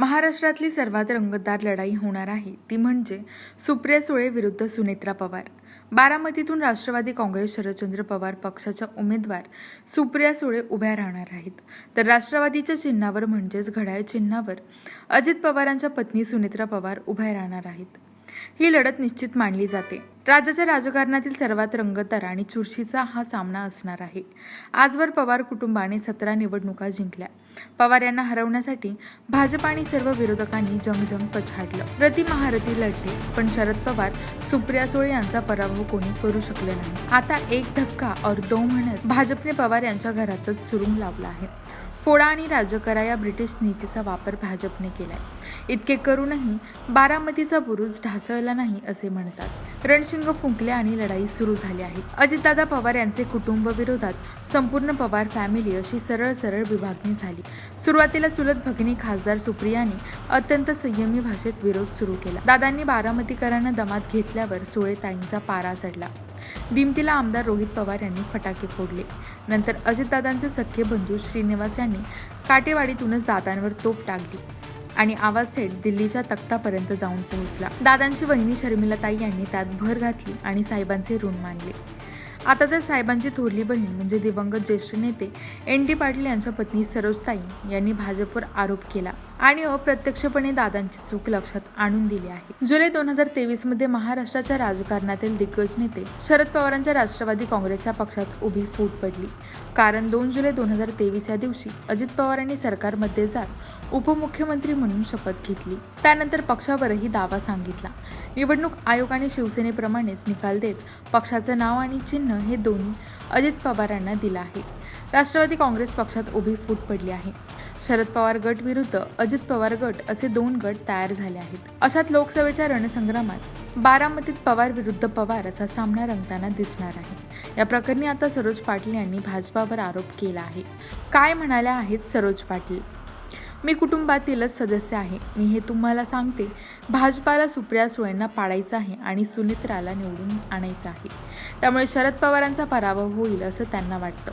महाराष्ट्रातली सर्वात रंगतदार लढाई होणार आहे. ती म्हणजे सुप्रिया सुळे विरुद्ध सुनेत्रा पवार. बारामतीतून राष्ट्रवादी काँग्रेस शरदचंद्र पवार पक्षाच्या उमेदवार सुप्रिया सुळे उभ्या राहणार आहेत. तर राष्ट्रवादीच्या चिन्हावर म्हणजेच घड्याळ चिन्हावर अजित पवारांच्या पत्नी सुनेत्रा पवार उभ्या राहणार आहेत. ही लढत निश्चित मानली जाते. राज्याच्या राजकारणातील सर्वात रंगतदार आणि चुरशीचा हा सामना असणार आहे. आजवर पवार कुटुंबाने सतरा निवडणुका जिंकल्या. पवार यांना हरवण्यासाठी भाजप आणि सर्व विरोधकांनी जंगजंग पछाडलं. प्रति महारथी लढले पण शरद पवार सुप्रिया सुळे यांचा पराभव कोणी करू शकले नाही. आता एक धक्का और दो म्हणत भाजपने पवार यांच्या घरातच सुरुंग लावला आहे. फोडा आणि राज्य करा या ब्रिटिश नीतीचा वापर भाजपने केलाय. इतके करूनही बारामतीचा बुरुज ढासळला नाही असे म्हणतात. रणशिंग फुंकले आणि लढाई सुरू झाली आहे. अजितदादा पवार यांचे कुटुंब विरोधात संपूर्ण पवार फॅमिली अशी सरळ सरळ विभागणी झाली. सुरुवातीला चुलत भगिनी खासदार सुप्रियाने अत्यंत संयमी भाषेत विरोध सुरू केला. दादांनी बारामतीकरांना दमात घेतल्यावर सुळेताईंचा पारा चढला. दिमतीला आमदार रोहित पवार यांनी फटाके फोडले. नंतर अजितदादांचे सख्खे बंधू श्रीनिवास यांनी काटेवाडीतूनच दादांवर तोफ टाकली. आणि आवाज थेट दिल्लीच्या तख्तापर्यंत जाऊन पोहोचला. दादांची वहिनी शर्मिलाताई यांनी त्यात भर घातली आणि साहेबांचे ऋण मानले. आता तर साहेबांची थोरली बहीण म्हणजे दिवंगत ज्येष्ठ नेते एन डी पाटील यांच्या पत्नी सरोजताई यांनी भाजपवर आरोप केला. आणि अप्रत्यक्षपणे दादांची चूक लक्षात आणून दिली आहे. जुलै दोन हजार तेवीसमध्ये महाराष्ट्राच्या राजकारणातील दिग्गज नेते शरद पवारांच्या राष्ट्रवादी काँग्रेस या पक्षात उभी फूट पडली. कारण दोन जुलै दोन हजार तेवीस या दिवशी अजित पवारांनी सरकारमध्ये जात उपमुख्यमंत्री म्हणून शपथ घेतली. त्यानंतर पक्षावरही दावा सांगितला. निवडणूक आयोगाने शिवसेनेप्रमाणेच निकाल देत पक्षाचं नाव आणि चिन्ह हे दोन्ही अजित पवारांना दिलं आहे. राष्ट्रवादी काँग्रेस पक्षात उभी फूट पडली आहे. शरद पवार गट विरुद्ध अजित पवार गट असे दोन गट तयार झाले आहेत. अशात लोकसभेच्या रणसंग्रामात बारामतीत पवार विरुद्ध पवार असा सामना रंगताना दिसणार आहे. या प्रकरणी आता सरोज पाटील यांनी भाजपावर आरोप केला आहे. काय म्हणाल्या आहेत सरोज पाटील? मी कुटुंबातीलच सदस्य आहे. मी हे तुम्हाला सांगते. भाजपाला सुप्रिया सुळेंना पाडायचं आहे आणि सुनित्राला निवडून आणायचं आहे. त्यामुळे शरद पवारांचा पराभव होईल असं त्यांना वाटतं.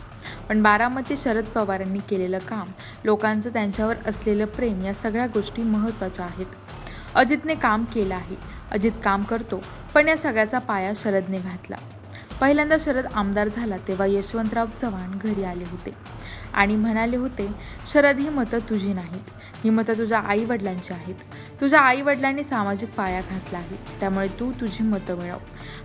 पण बारामती शरद पवारांनी केलेलं काम लोकांचं त्यांच्यावर असलेलं प्रेम या सगळ्या गोष्टी महत्त्वाच्या आहेत. अजितने काम केलं आहे. अजित काम करतो पण या सगळ्याचा पाया शरदने घातला. पहिल्यांदा शरद आमदार झाला तेव्हा यशवंतराव चव्हाण घरी आले होते. आणि म्हणाले होते शरद ही मतं तुझी नाहीत. ही मतं तुझ्या आईवडिलांची आहेत. तुझ्या आईवडिलांनी सामाजिक पाया घातला आहे. त्यामुळे तू तुझी मतं मिळव.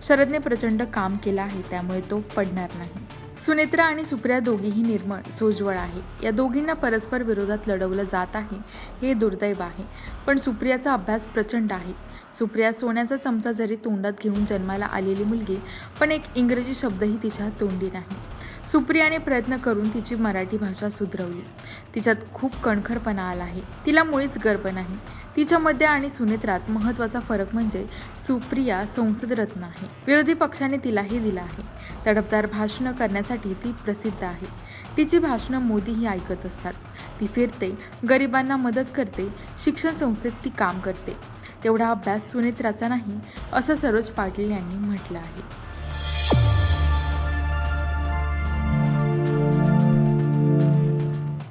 शरदने प्रचंड काम केलं आहे. त्यामुळे तो पडणार नाही. सुनेत्रा आणि सुप्रिया दोघीही निर्मळ सोज्वळ आहे. या दोघींना परस्पर विरोधात लढवलं जात आहे हे दुर्दैव आहे. पण सुप्रियाचा अभ्यास प्रचंड आहे. सुप्रिया सोन्याचा चमचा जरी तोंडात घेऊन जन्माला आलेली मुलगी पण एक इंग्रजी शब्दही तिच्या तोंडी नाही. सुप्रियाने प्रयत्न करून तिची मराठी भाषा सुधरवली. तिच्यात खूप कणखरपणा आला आहे. तिला मुळीच गर्व नाही. तिच्यामध्ये आणि सुनेत्रात महत्त्वाचा फरक म्हणजे सुप्रिया संसद रत्न आहे. विरोधी पक्षाने तिलाही दिला आहे. तडफदार भाषणं करण्यासाठी ती प्रसिद्ध आहे. तिची भाषणं मोदीही ऐकत असतात. ती फिरते गरिबांना मदत करते शिक्षण संस्थेत ती काम करते. तेवढा अभ्यास सुनेत्राचा नाही असं सरोज पाटील यांनी म्हटलं आहे.